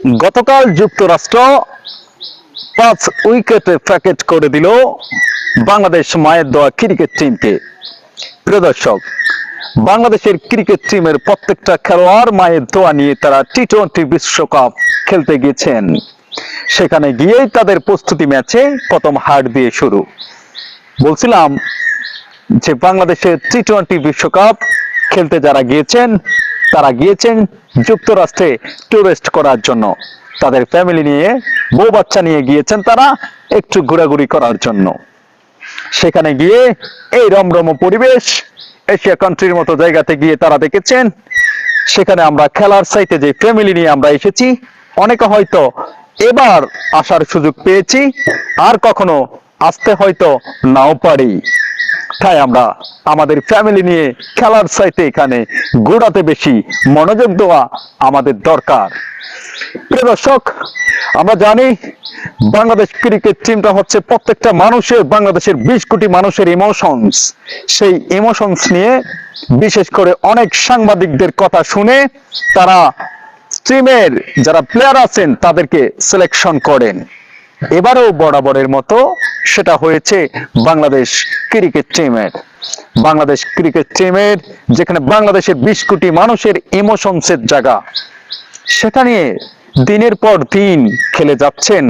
গতকাল যুক্তরাষ্ট্র পাঁচ উইকেটে প্যাকেট করে দিল বাংলাদেশ মায়ের দেওয়া ক্রিকেট টিমকে। প্রিয় দর্শক, বাংলাদেশের ক্রিকেট টিমের প্রত্যেকটা খেলোয়াড় মায়ের দোয়া নিয়ে তারা টি টোয়েন্টি বিশ্বকাপ খেলতে গিয়েছেন। সেখানে গিয়েই তাদের প্রস্তুতি ম্যাচে প্রথম হার দিয়ে শুরু। বলছিলাম যে বাংলাদেশের টি টোয়েন্টি বিশ্বকাপ খেলতে যারা গিয়েছেন, তারা গিয়েছেন যুক্তরাষ্ট্রে টুরিস্ট করার জন্য। তাদের ফ্যামিলি নিয়ে, বউ বাচ্চা নিয়ে গিয়েছেন তারা একটু ঘোরাঘুরি করার জন্য। সেখানে গিয়ে এই রমরম পরিবেশ, এশিয়া কান্ট্রির মতো জায়গাতে গিয়ে তারা দেখেছেন। সেখানে আমরা খেলার সাইটে যে ফ্যামিলি নিয়ে আমরা এসেছি, অনেকে হয়তো এবার আসার সুযোগ পেয়েছি, আর কখনো আসতে হয়তো নাও পারি। তাই আমরা আমাদের ফ্যামিলি নিয়ে খেলার সাইটে এখানে ঘোরাতে বেশি মনোযোগ দেওয়া আমাদের দরকার। প্রিয় দর্শক, আমরা জানি বাংলাদেশ ক্রিকেট টিমটা হচ্ছে প্রত্যেকটা মানুষের, বাংলাদেশের বিশ কোটি মানুষের ইমোশনস সেই ইমোশনস নিয়ে বিশেষ করে অনেক সাংবাদিকদের কথা শুনে তারা টিমের যারা প্লেয়ার আছেন তাদেরকে সিলেকশন করেন। এবারেও বরাবরের মতো সেটা হয়েছে বাংলাদেশ ক্রিকেট টিমের। বাংলাদেশ ক্রিকেট টিমের যেখানে বাংলাদেশের বিশ কোটি মানুষের ইমোশনসের জায়গা, সেটা নিয়ে দিনের পর দিন খেলে যাচ্ছেন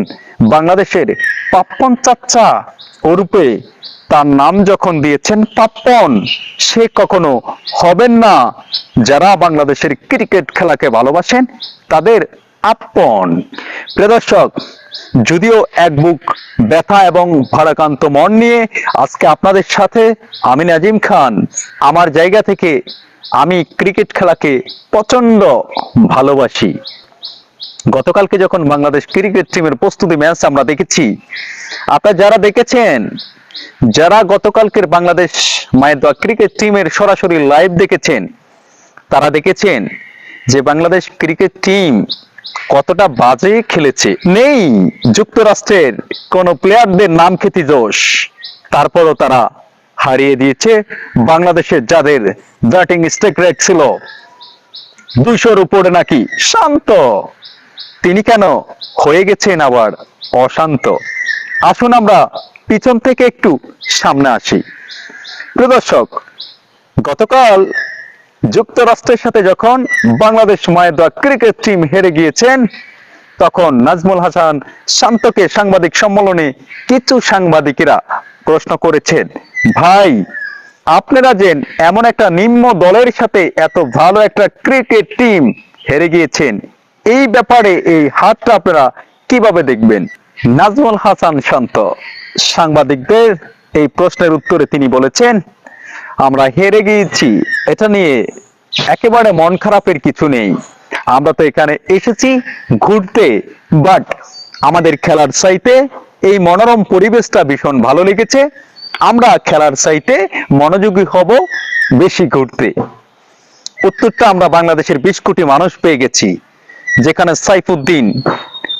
বাংলাদেশের পাপ্পন চাচ্চা ওরূপে। তার নাম যখন দিয়েছেন পাপ্পন, সে কখনো হবেন না। যারা বাংলাদেশের ক্রিকেট খেলাকে ভালোবাসেন, তাদের আপন। প্রিয় দর্শক, যদিও এক বুক ব্যথা এবং ভারাক্রান্ত মন নিয়ে আজকে আপনাদের সাথে আমি নাজিম খান। আমার জায়গা থেকে আমি ক্রিকেট খেলাকে প্রচণ্ড ভালোবাসি। গতকালকে যখন বাংলাদেশ ক্রিকেট টিমের প্রস্তুতি ম্যাচ আমরা দেখেছি, আপনারা যারা দেখেছেন, যারা গতকালকের বাংলাদেশ মায়ের ক্রিকেট টিমের সরাসরি লাইভ দেখেছেন, তারা দেখেছেন যে বাংলাদেশ ক্রিকেট টিম কতটা বাজে খেলেছে? নেই। যুক্তরাষ্ট্রের কোন প্লেয়ারদের নাম খ্যাতি দোষ তারপরও তারা হারিয়ে দিয়েছে বাংলাদেশের যাদের ব্যাটিং স্ট্রাইক রেট ছিল দুইশোর উপরে নাকি। শান্ত। তিনি কেন হয়ে গেছেন আবার অশান্ত? আসুন আমরা পিছন থেকে একটু সামনে আসি। প্রদর্শক গতকাল যুক্তরাষ্ট্রের সাথে যখন বাংলাদেশ মায়ের ক্রিকেট টিম হেরে গিয়েছেন, তখন নাজমুল হাসান শান্তকে সাংবাদিক সম্মেলনে কিছু সাংবাদিকেরা প্রশ্ন করেছেন, ভাই, আপনারা যে এমন একটা নিম্ন দলের সাথে এত ভালো একটা ক্রিকেট টিম হেরে গিয়েছেন, এই ব্যাপারে এই হাতটা আপনারা কীভাবে দেখবেন? নাজমুল হাসান শান্ত, সাংবাদিকদের এই প্রশ্নের উত্তরে তিনি বলেছেন আমরা হেরে গিয়েছি। এটা নিয়ে একেবারে মন খারাপের কিছু নেই। আমরা তো এখানে এসেছি ঘুরতে বাট আমাদের খেলার সাইতে এই মনোরম পরিবেশটা ভীষণ ভালো লেগেছে। আমরা খেলার সাইতে মনোযোগী হব বেশি ঘুরতে। উত্তরটা আমরা বাংলাদেশের বিশ কোটি মানুষ পেয়ে গেছি। যেখানে সাইফুদ্দিন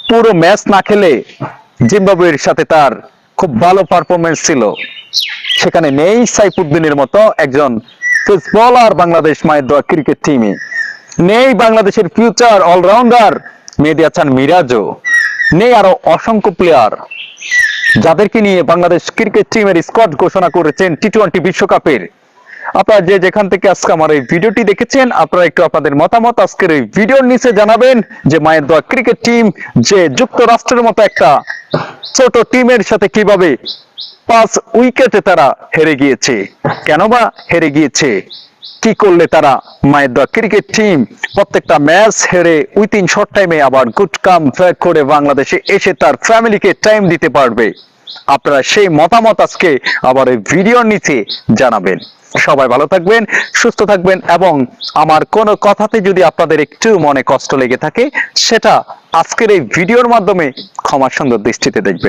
পুরো ম্যাচ না খেলে জিম্বাবুয়ের সাথে তার খুব ভালো পারফরমেন্স ছিল। সেখানে নেই সাইফুদ্দিনের মতো একজন ফুটবলার বাংলাদেশ মায়ের দোয়া ক্রিকেট টিমে নেই বাংলাদেশের ফিউচার অলরাউন্ডার মেহেদি হাসান মিরাজও। নেই আরও অসংখ্য প্লেয়ার যাদেরকে নিয়ে বাংলাদেশ ক্রিকেট টিমের স্কোয়াড ঘোষণা করেছেন টি টোয়েন্টি বিশ্বকাপের আপনারা যে যেখান থেকে আজকে আমার এই ভিডিওটি দেখেছেন, আপনারা একটু আপনাদের মতামত আজকের এই ভিডিওর নিচে জানাবেন যে মায়ের দোয়া ক্রিকেট টিম যে যুক্তরাষ্ট্রের মতো একটা ছোট টিমের সাথে কীভাবে পাঁচ উইকেটে তারা হেরে গিয়েছে। কেন বা হেরে গিয়েছে? কি করলে তারা মায়ের দোয়া ক্রিকেট টিম প্রত্যেকটা ম্যাচ হেরে উইথিন শর্ট টাইমে আবার গুড কাম ব্যাক করে বাংলাদেশে এসে তার ফ্যামিলিকে টাইম দিতে পারবে? আপনারা সেই মতামত আজকে আবার এই ভিডিওর নিচে জানাবেন। সবাই ভালো থাকবেন, সুস্থ থাকবেন এবং আমার কোনো কথাতে যদি আপনাদের একটু মনে কষ্ট লেগে থাকে, সেটা আজকের এই ভিডিওর মাধ্যমে ক্ষমার সুন্দর দৃষ্টিতে দেখবেন।